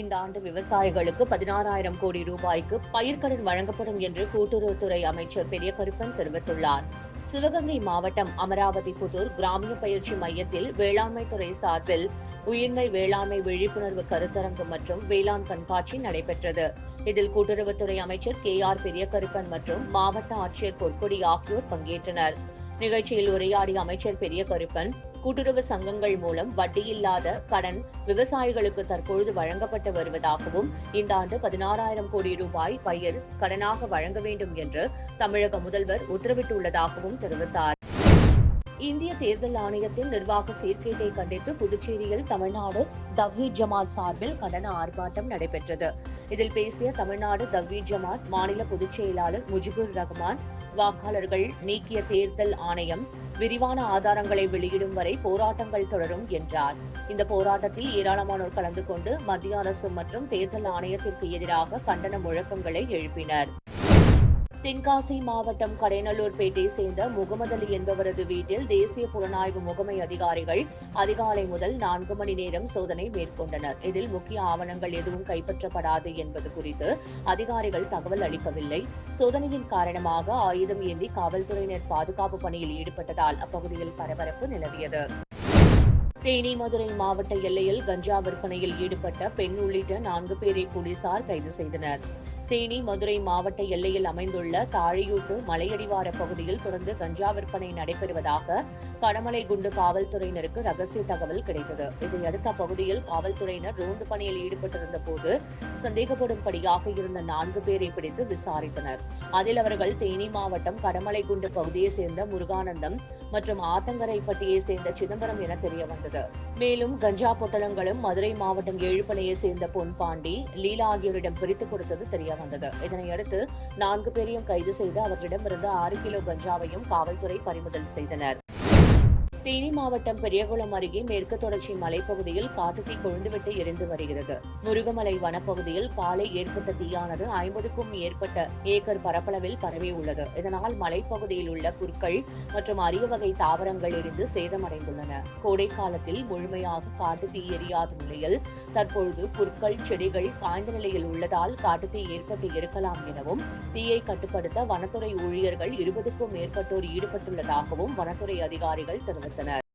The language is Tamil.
இந்த ஆண்டு விவசாயிகளுக்கு பதினாறாயிரம் கோடி ரூபாய்க்கு பயிர்க்கடன் வழங்கப்படும் என்று கூட்டுறவுத்துறை அமைச்சர் பெரிய கருப்பன் தெரிவித்துள்ளார். சிவகங்கை மாவட்டம் அமராவதி புதூர் கிராமிய பயிற்சி மையத்தில் வேளாண்மை துறை சார்பில் உயிர்மை வேளாண்மை விழிப்புணர்வு கருத்தரங்கு மற்றும் வேளாண் கண்காட்சி நடைபெற்றது. இதில் கூட்டுறவுத்துறை அமைச்சர் கே ஆர் பெரியகருப்பன் மற்றும் மாவட்ட ஆட்சியர் பொற்கொடி ஆகியோர் பங்கேற்றனர். நிகழ்ச்சியில் உரையாடிய அமைச்சர் பெரிய கருப்பன் கூட்டுறவு சங்கங்கள் மூலம் வட்டியில்லாத கடன் விவசாயிகளுக்கு தற்பொழுது வழங்கப்பட்டு வருவதாகவும் இந்த ஆண்டு பதினாறாயிரம் கோடி ரூபாய் பயிர் கடனாக வழங்க வேண்டும் என்று தமிழக முதல்வர் உத்தரவிட்டுள்ளதாகவும் தெரிவித்தார். இந்திய தேர்தல் ஆணையத்தின் நிர்வாக சீர்கேட்டை கண்டித்து புதுச்சேரியில் தமிழ்நாடு தவ்ஹி ஜமாத் சார்பில் கண்டன ஆர்ப்பாட்டம் நடைபெற்றது. இதில் பேசிய தமிழ்நாடு தவ்ஹி ஜமாத் மாநில பொதுச் செயலாளர் முஜிபுர் ரஹ்மான் வாக்காளர்கள் நீக்கிய தேர்தல் ஆணையம் விரிவான ஆதாரங்களை வெளியிடும் வரை போராட்டங்கள் தொடரும் என்றார். இந்த போராட்டத்தில் ஏராளமானோர் கலந்து கொண்டு மத்திய அரசு மற்றும் தேர்தல் ஆணையத்திற்கு எதிராக கண்டன முழக்கங்களை எழுப்பினர். தென்காசி மாவட்டம் கடைநல்லூர்பேட்டை சேர்ந்த முகமது அலி என்பவரது வீட்டில் தேசிய புலனாய்வு முகமை அதிகாரிகள் அதிகாலை முதல் நான்கு மணி நேரம் சோதனை மேற்கொண்டனர். இதில் முக்கிய ஆவணங்கள் எதுவும் கைப்பற்றப்படாது என்பது குறித்து அதிகாரிகள் தகவல் அளிக்கவில்லை. சோதனையின் காரணமாக ஆயுதம் ஏந்தி காவல்துறையினர் பாதுகாப்பு பணியில் ஈடுபட்டதால் அப்பகுதியில் பரபரப்பு நிலவியது. தேனி மதுரை மாவட்ட எல்லையில் கஞ்சா விற்பனையில் ஈடுபட்ட பெண் உள்ளிட்ட நான்கு பேரை போலீசார் கைது செய்தனர். தேனி மதுரை மாவட்ட எல்லையில் அமைந்துள்ள தாழியூட்டு மலையடிவார பகுதியில் தொடர்ந்து கஞ்சா விற்பனை நடைபெறுவதாக கடமலை குண்டு காவல்துறையினருக்கு ரகசிய தகவல் கிடைத்தது. இதையடுத்து அப்பகுதியில் காவல்துறையினர் ரோந்து பணியில் ஈடுபட்டிருந்த போது சந்தேகப்படும்படியாக இருந்த நான்கு பேரை பிடித்து விசாரித்தனர். அதில் அவர்கள் தேனி மாவட்டம் கடமலை குண்டு பகுதியைச் சேர்ந்த முருகானந்தம் மற்றும் ஆத்தங்கரைப்பட்டியை சேர்ந்த சிதம்பரம் என தெரிய வந்தது மேலும் கஞ்சா பொட்டலங்களும் மதுரை மாவட்டம் ஏழுப்பனையை சேர்ந்த பொன்பாண்டி லீலா ஆகியோரிடம் பிரித்துக் கொடுத்தது தெரிய வந்தது. இதனையடுத்து நான்கு பேரையும் கைது செய்து அவர்களிடமிருந்து ஆறு கிலோ கஞ்சாவையும் காவல்துறை பறிமுதல் செய்தனர். தேனி மாவட்டம் பெரியகுளம் அருகே மேற்கு தொடர்ச்சி மலைப்பகுதியில் காட்டுத்தீ கொழுந்துவிட்டு எரிந்து வருகிறது. முருகமலை வனப்பகுதியில் காலை ஏற்பட்ட தீயானது ஐம்பதுக்கும் மேற்பட்ட ஏக்கர் பரப்பளவில் பரவியுள்ளது இதனால் மலைப்பகுதியில் உள்ள புற்கள் மற்றும் அரிய வகை தாவரங்கள் எரிந்து சேதமடைந்துள்ளன. கோடை காலத்தில் முழுமையாக காட்டுத்தீ எரியாத நிலையில் தற்பொழுது புற்கள் செடிகள் காய்ந்த நிலையில் உள்ளதால் காட்டுத்தீ ஏற்பட்டு இருக்கலாம் எனவும் தீயை கட்டுப்படுத்த வனத்துறை ஊழியர்கள் இருபதுக்கும் மேற்பட்டோர் ஈடுபட்டுள்ளதாகவும் வனத்துறை அதிகாரிகள் தெரிவித்தனர். கொடுத்தனர்